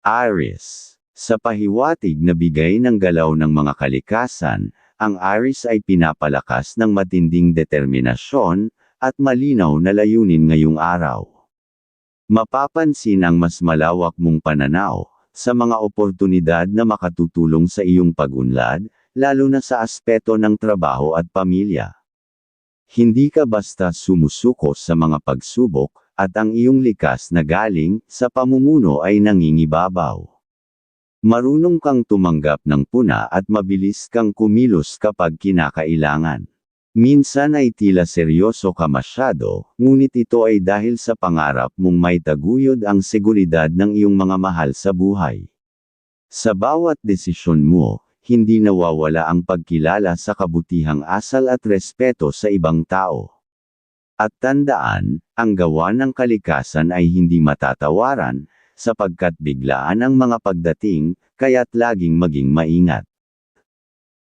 Aries. Sa pahiwatig na bigay ng galaw ng mga kalikasan, ang Aries ay pinapalakas ng matinding determinasyon, at malinaw na layunin ngayong araw. Mapapansin ang mas malawak mong pananaw, sa mga oportunidad na makatutulong sa iyong pagunlad, lalo na sa aspeto ng trabaho at pamilya. Hindi ka basta sumusuko sa mga pagsubok, at ang iyong likas na galing sa pamumuno ay nangingibabaw. Marunong kang tumanggap ng puna at mabilis kang kumilos kapag kinakailangan. Minsan ay tila seryoso ka masyado, ngunit ito ay dahil sa pangarap mong may taguyod ang seguridad ng iyong mga mahal sa buhay. Sa bawat desisyon mo, hindi nawawala ang pagkilala sa kabutihang asal at respeto sa ibang tao. At tandaan, ang gawa ng kalikasan ay hindi matatawaran, sapagkat biglaan ang mga pagdating, kaya't laging maging maingat.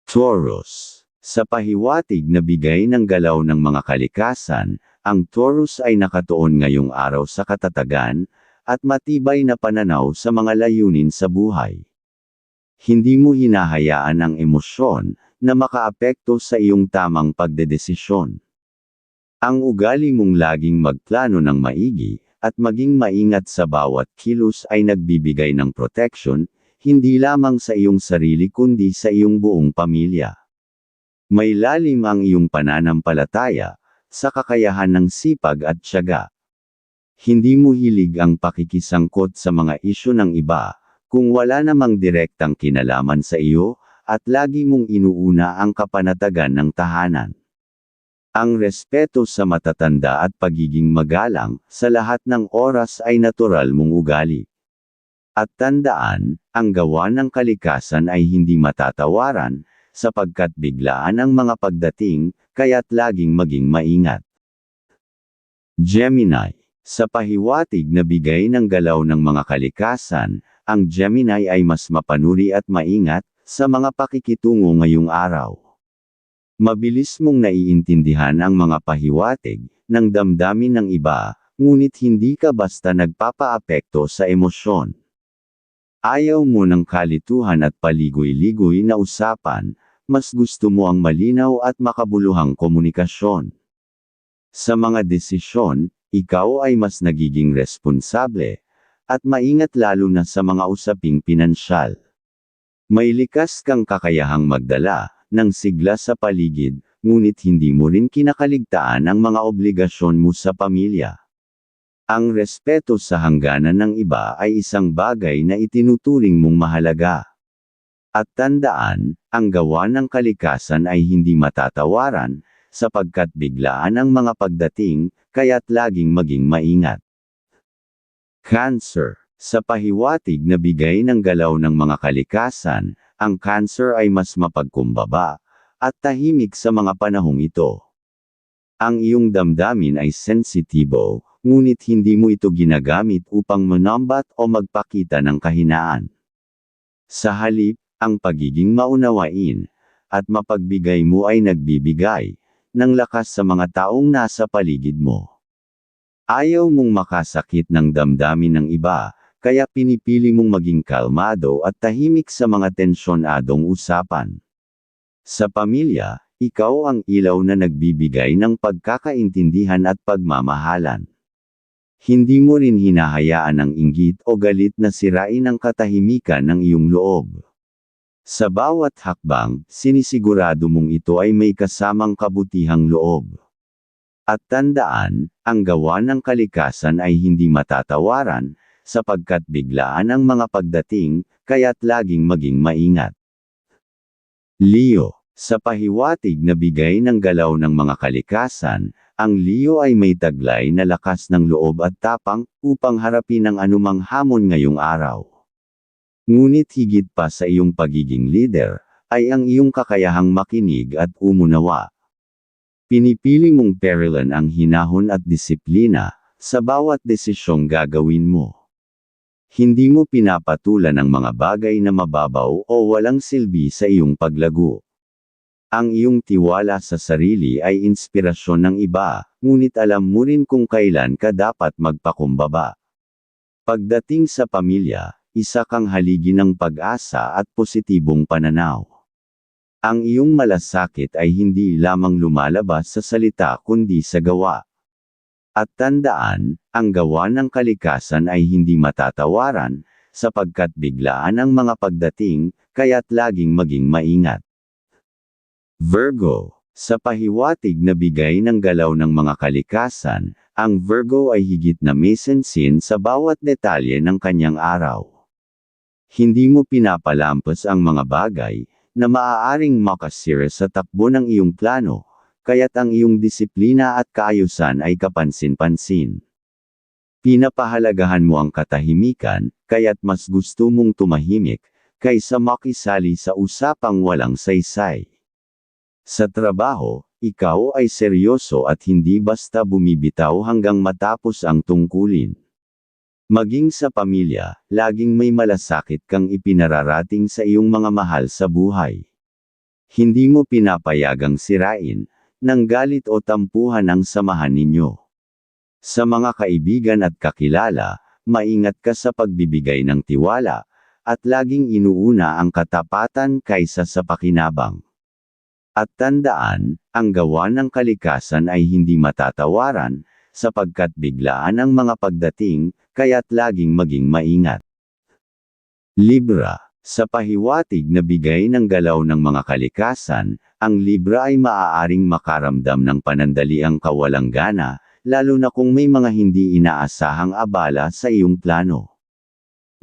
Taurus Sa pahiwatig na bigay ng galaw ng mga kalikasan, ang Taurus ay nakatuon ngayong araw sa katatagan, at matibay na pananaw sa mga layunin sa buhay. Hindi mo hinahayaan ang emosyon, na makaapekto sa iyong tamang pagdedesisyon. Ang ugali mong laging magplano ng maigi, at maging maingat sa bawat kilos ay nagbibigay ng protection, hindi lamang sa iyong sarili kundi sa iyong buong pamilya. May lalim ang iyong pananampalataya, sa kakayahan ng sipag at tiyaga. Hindi mo hilig ang pakikisangkot sa mga isyu ng iba, kung wala namang direktang kinalaman sa iyo, at lagi mong inuuna ang kapanatagan ng tahanan. Ang respeto sa matatanda at pagiging magalang, sa lahat ng oras ay natural mong ugali. At tandaan, ang gawa ng kalikasan ay hindi matatawaran, sapagkat biglaan ang mga pagdating, kaya't laging maging maingat. Gemini Sa pahiwatig na bigay ng galaw ng mga kalikasan, ang Gemini ay mas mapanuri at maingat, sa mga pakikitungo ngayong araw. Mabilis mong naiintindihan ang mga pahiwatig, ng damdamin ng iba, ngunit hindi ka basta nagpapaapekto sa emosyon. Ayaw mo ng kalituhan at paligoy-ligoy na usapan, mas gusto mo ang malinaw at makabuluhang komunikasyon. Sa mga desisyon, ikaw ay mas nagiging responsable, at maingat lalo na sa mga usaping pinansyal. May likas kang kakayahang magdala, ng sigla sa paligid, ngunit hindi mo rin kinakaligtaan ang mga obligasyon mo sa pamilya. Ang respeto sa hangganan ng iba ay isang bagay na itinuturing mong mahalaga. At tandaan, ang gawa ng kalikasan ay hindi matatawaran, sapagkat biglaan ang mga pagdating, kaya't laging maging maingat. Cancer Sa pahiwatig na bigay ng galaw ng mga kalikasan, ang cancer ay mas mapagkumbaba, at tahimik sa mga panahong ito. Ang iyong damdamin ay sensitibo, ngunit hindi mo ito ginagamit upang manambat o magpakita ng kahinaan. Sa halip, ang pagiging maunawain, at mapagbigay mo ay nagbibigay, ng lakas sa mga taong nasa paligid mo. Ayaw mong makasakit ng damdamin ng iba, kaya pinipili mong maging kalmado at tahimik sa mga tensyonadong usapan. Sa pamilya, ikaw ang ilaw na nagbibigay ng pagkakaintindihan at pagmamahalan. Hindi mo rin hinahayaan ang inggit o galit na sirain ang katahimikan ng iyong loob. Sa bawat hakbang, sinisigurado mong ito ay may kasamang kabutihang loob. At tandaan, ang gawa ng kalikasan ay hindi matatawaran, sapagkat biglaan ang mga pagdating, kaya't laging maging maingat. Leo Sa pahiwatig na bigay ng galaw ng mga kalikasan, ang Leo ay may taglay na lakas ng loob at tapang, upang harapin ang anumang hamon ngayong araw. Ngunit higit pa sa iyong pagiging leader, ay ang iyong kakayahang makinig at umunawa. Pinipili mong perilan ang hinahon at disiplina, sa bawat desisyong gagawin mo. Hindi mo pinapatulan ang mga bagay na mababaw o walang silbi sa iyong paglago. Ang iyong tiwala sa sarili ay inspirasyon ng iba, ngunit alam mo rin kung kailan ka dapat magpakumbaba. Pagdating sa pamilya, isa kang haligi ng pag-asa at positibong pananaw. Ang iyong malasakit ay hindi lamang lumalabas sa salita kundi sa gawa. At tandaan, ang gawa ng kalikasan ay hindi matatawaran, sapagkat biglaan ang mga pagdating, kaya't laging maging maingat. Virgo Sa pahiwatig na bigay ng galaw ng mga kalikasan, ang Virgo ay higit na mesensin sa bawat detalye ng kanyang araw. Hindi mo pinapalampas ang mga bagay, na maaaring makasira sa takbo ng iyong plano, kaya't ang iyong disiplina at kaayusan ay kapansin-pansin. Pinapahalagahan mo ang katahimikan, kaya't mas gusto mong tumahimik, kaysa makisali sa usapang walang saysay. Sa trabaho, ikaw ay seryoso at hindi basta bumibitaw hanggang matapos ang tungkulin. Maging sa pamilya, laging may malasakit kang ipinararating sa iyong mga mahal sa buhay. Hindi mo pinapayagang sirain, ng galit o tampuhan ang samahan ninyo. Sa mga kaibigan at kakilala, maingat ka sa pagbibigay ng tiwala, at laging inuuna ang katapatan kaysa sa pakinabang. At tandaan, ang gawa ng kalikasan ay hindi matatawaran, sapagkat biglaan ang mga pagdating, kaya't laging maging maingat. Libra Sa pahiwatig na bigay ng galaw ng mga kalikasan, ang Libra ay maaaring makaramdam ng panandaliang kawalang gana, lalo na kung may mga hindi inaasahang abala sa iyong plano.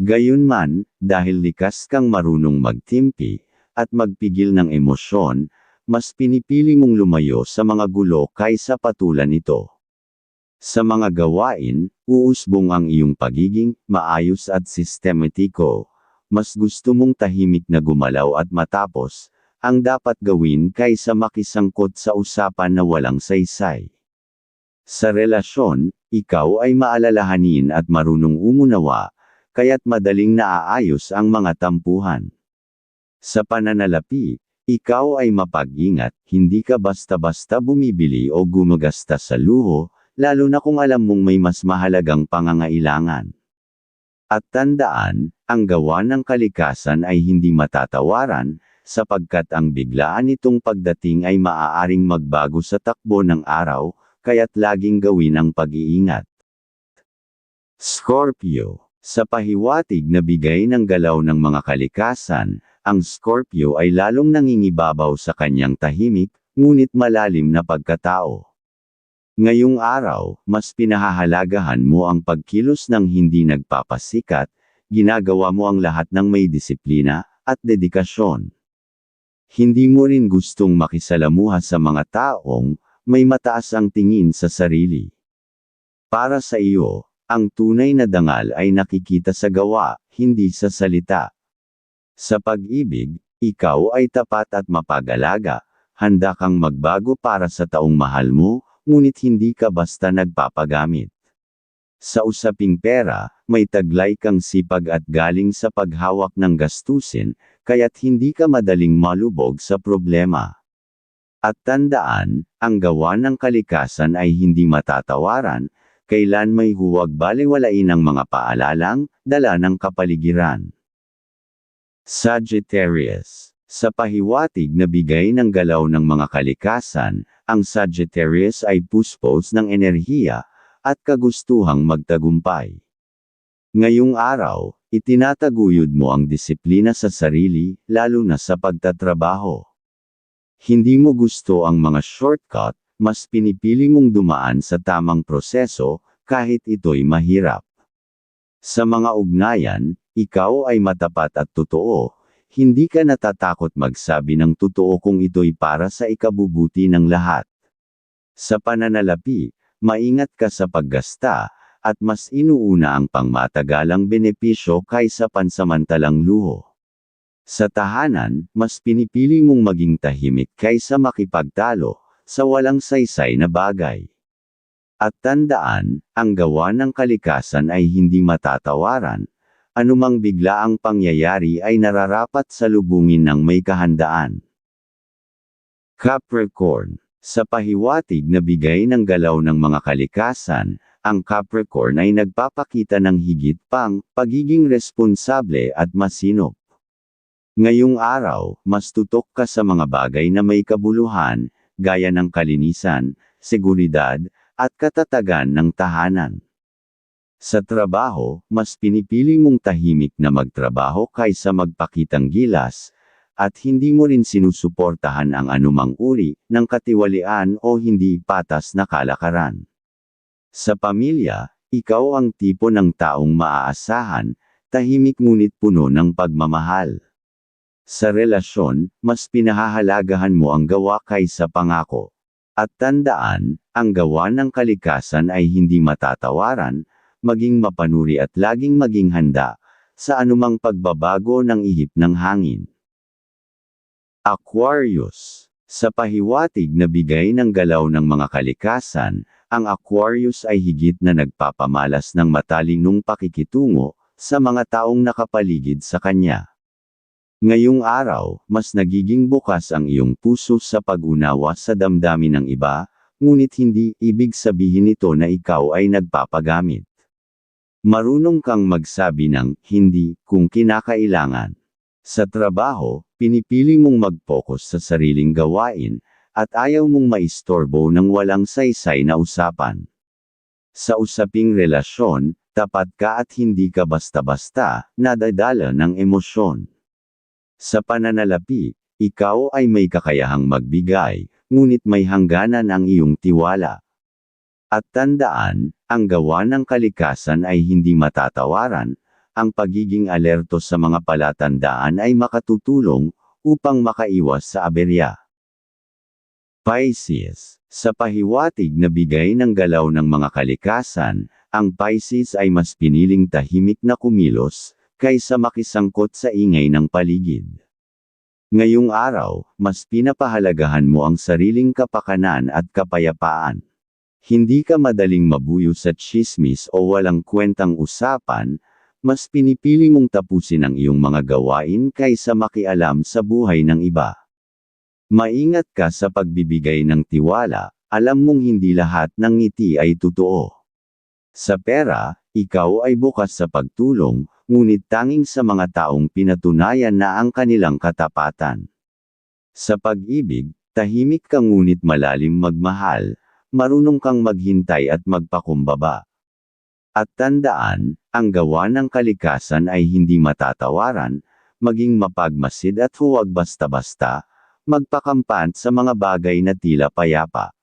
Gayunman, dahil likas kang marunong magtimpi, at magpigil ng emosyon, mas pinipili mong lumayo sa mga gulo kaysa patulan ito. Sa mga gawain, uusbong ang iyong pagiging maayos at sistematiko. Mas gusto mong tahimik na gumalaw at matapos, ang dapat gawin kaysa makisangkot sa usapan na walang saysay. Sa relasyon, ikaw ay maalalahanin at marunong umunawa, kaya't madaling naaayos ang mga tampuhan. Sa pananalapi, ikaw ay mapag-ingat, hindi ka basta-basta bumibili o gumagasta sa luho, lalo na kung alam mong may mas mahalagang pangangailangan. At tandaan, ang gawa ng kalikasan ay hindi matatawaran, sapagkat ang biglaan nitong pagdating ay maaaring magbago sa takbo ng araw, kaya't laging gawin ang pag-iingat. Scorpio Sa pahiwatig na bigay ng galaw ng mga kalikasan, ang Scorpio ay lalong nangingibabaw sa kanyang tahimik, ngunit malalim na pagkatao. Ngayong araw, mas pinahahalagahan mo ang pagkilos ng hindi nagpapasikat, ginagawa mo ang lahat ng may disiplina, at dedikasyon. Hindi mo rin gustong makisalamuha sa mga taong, may mataas ang tingin sa sarili. Para sa iyo, ang tunay na dangal ay nakikita sa gawa, hindi sa salita. Sa pag-ibig, ikaw ay tapat at mapag-alaga, handa kang magbago para sa taong mahal mo, ngunit hindi ka basta nagpapagamit. Sa usaping pera, may taglay kang sipag at galing sa paghawak ng gastusin, kaya't hindi ka madaling malubog sa problema. At tandaan, ang gawa ng kalikasan ay hindi matatawaran, kailan may huwag baliwalain ang mga paalalang, dala ng kapaligiran. Sagittarius Sa pahiwatig na bigay ng galaw ng mga kalikasan, ang Sagittarius ay puspos ng enerhiya, at kagustuhang magtagumpay. Ngayong araw, itinataguyod mo ang disiplina sa sarili, lalo na sa pagtatrabaho. Hindi mo gusto ang mga shortcut, mas pinipili mong dumaan sa tamang proseso, kahit ito'y mahirap. Sa mga ugnayan, ikaw ay matapat at totoo, hindi ka natatakot magsabi ng totoo kung ito'y para sa ikabubuti ng lahat. Sa pananalapi, maingat ka sa paggasta, at mas inuuna ang pangmatagalang benepisyo kaysa pansamantalang luho. Sa tahanan, mas pinipili mong maging tahimik kaysa makipagtalo, sa walang saysay na bagay. At tandaan, ang gawa ng kalikasan ay hindi matatawaran, anumang biglaang pangyayari ay nararapat sa lubungin ng may kahandaan. Capricorn Sa pahiwatig na bigay ng galaw ng mga kalikasan, ang Capricorn ay nagpapakita ng higit pang pagiging responsable at masinop. Ngayong araw, mas tutok ka sa mga bagay na may kabuluhan, gaya ng kalinisan, seguridad, at katatagan ng tahanan. Sa trabaho, mas pinipili mong tahimik na magtrabaho kaysa magpakitang gilas, at hindi mo rin sinusuportahan ang anumang uri ng katiwalian o hindi patas na kalakaran. Sa pamilya, ikaw ang tipo ng taong maaasahan, tahimik ngunit puno ng pagmamahal. Sa relasyon, mas pinahahalagahan mo ang gawa kaysa pangako. At tandaan, ang gawa ng kalikasan ay hindi matatawaran, maging mapanuri at laging maging handa, sa anumang pagbabago ng ihip ng hangin. Aquarius. Sa pahiwatig na bigay ng galaw ng mga kalikasan, ang Aquarius ay higit na nagpapamalas ng matalinong pakikitungo sa mga taong nakapaligid sa kanya. Ngayong araw, mas nagiging bukas ang iyong puso sa pag-unawa sa damdamin ng iba, ngunit hindi ibig sabihin nito na ikaw ay nagpapagamit. Marunong kang magsabi ng hindi kung kinakailangan. Sa trabaho, pinipili mong mag-focus sa sariling gawain, at ayaw mong maistorbo ng walang saysay na usapan. Sa usaping relasyon, tapat ka at hindi ka basta-basta, nadadala ng emosyon. Sa pananalapi, ikaw ay may kakayahang magbigay, ngunit may hangganan ang iyong tiwala. At tandaan, ang gawa ng kalikasan ay hindi matatawaran, ang pagiging alerto sa mga palatandaan ay makatutulong upang makaiwas sa aberya. Pisces Sa pahiwatig na bigay ng galaw ng mga kalikasan, ang Pisces ay mas piniling tahimik na kumilos, kaysa makisangkot sa ingay ng paligid. Ngayong araw, mas pinapahalagahan mo ang sariling kapakanan at kapayapaan. Hindi ka madaling mabuyo sa chismis o walang kwentang usapan, mas pinipili mong tapusin ang iyong mga gawain kaysa makialam sa buhay ng iba. Maingat ka sa pagbibigay ng tiwala, alam mong hindi lahat ng ngiti ay totoo. Sa pera, ikaw ay bukas sa pagtulong, ngunit tanging sa mga taong pinatunayan na ang kanilang katapatan. Sa pag-ibig, tahimik kang ngunit malalim magmahal, marunong kang maghintay at magpakumbaba. At tandaan, ang gawa ng kalikasan ay hindi matatawaran, maging mapagmasid at huwag basta-basta, magpakampant sa mga bagay na tila payapa.